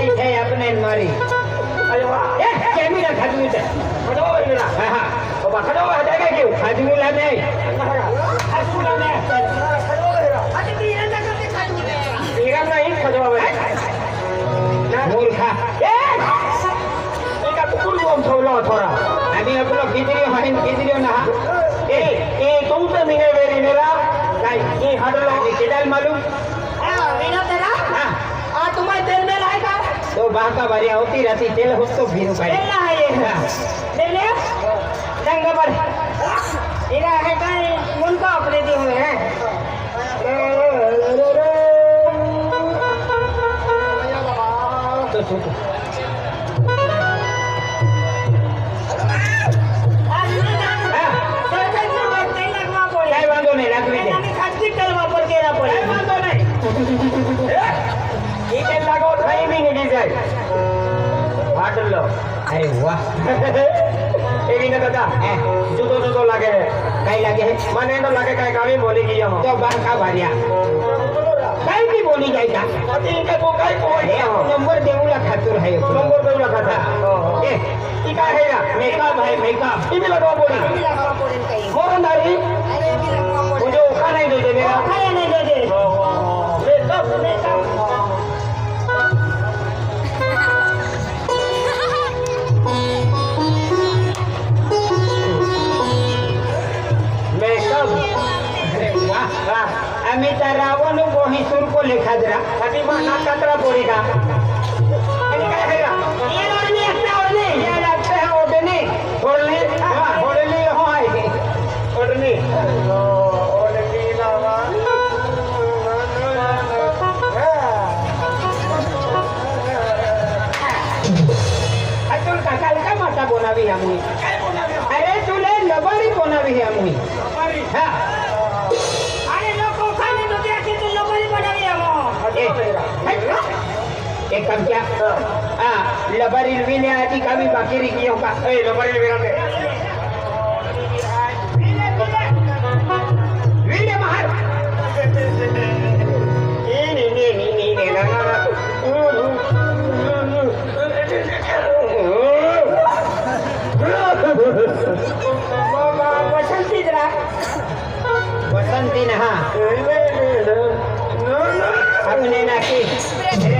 बेटी है अपने मारी अरे वाह ए केमी ना खजमी ते खजो बने ना हां हां ओ बा खजो है जाएगा क्यों खजमी ला नहीं खजो ला नहीं खजो बनेगा अरे बीरा ना करके खजो बनेगा बीरा नहीं खजो बनेगा ना मूर्खा ए का कुकुर बम थोला थोड़ा আমি এগুলো ভিতরে হয়নি ভিতরেও না এই এই তুমি তো মিনে বেরিয়ে নিলাম তাই এই হাঁটলো কেডাল মালুম बांका बारिया होती रहती तेल हो तो भी रुपए लेना है ये। हाँ। ले ले रंग पर। इरा है का उनका अपने दिन हुए हैं Thank you. তুললো আরে বাহ। এদিকে দাদা হ্যাঁ। জুতো জুতো লাগে কাই লাগে? মানে তো লাগে কাই আমি বলি গিয়ে হো তো বাহ কা ভারিয়া কাই কি বলি যাই তা? অতিকে কো কাই কো নম্বর দেউলা খাতুর হয় নম্বর দেউলা মেকআপ आम्ही त्या रावण गोही सुरको लेखाद्रा साठी मग नाकात्रा बोरी का आणि काय करा ये लागते ओढणे ये लागते हा ओढणे ओढणे हा ओढणे हो आहे ओढणे কালকা মাথা বনাবি আমি আরে তুলে লবারি বনাবি আমি হ্যাঁ ekamkia ah labari vile hadi kami bakiri kiyoka eh labari vile vile vile mahar ini ini ini ini na na na वसंती जरा वसंती ना अपने ना की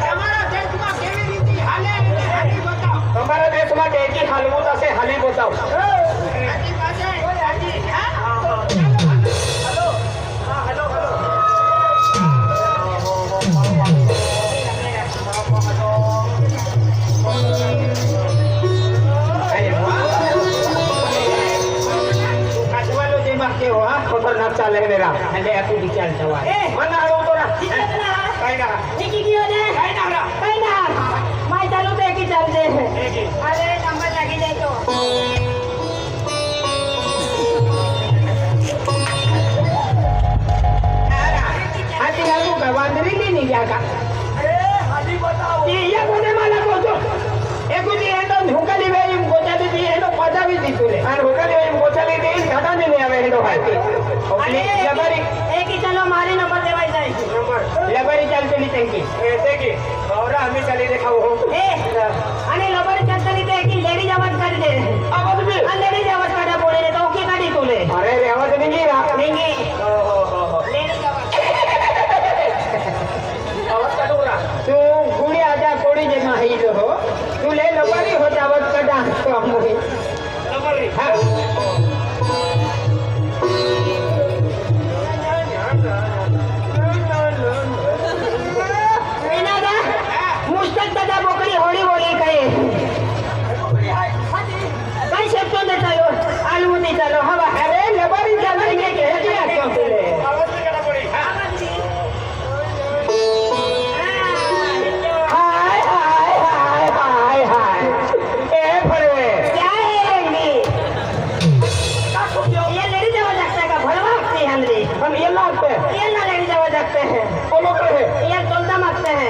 તમારા દેશમાં કેવી રીતે હાલે એટલે હાલી બતાવ તમારા દેશ માટે હેકી હાલવું তাই না ঠিকই কি হয়ে যায় তাই না তাই না মাইদানও তো একই চলছে আরে নাম্বার লাগে যায় তো हाथी आपको गवांदरी नहीं नहीं जाएगा हाथी बताओ ये कोने माला को तो एक उदी है तो धोखा दी भाई हम गोचा दी दी है तो पता भी दी तूने और धोखा दी भाई हम गोचा ली दी घाटा नहीं आवे है तो हाथी अरे जबरी एक ही लबारी चालते मी त्यांची ऐसे की और हमें चले देखा हो. अरे लबारी मालूमती चलो हवा अरे लबरी चलो कह दिया क्यों तुले हाय क्या ये लेडी हम ये लागते ये ये तोलदा मारते है।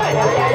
Hey!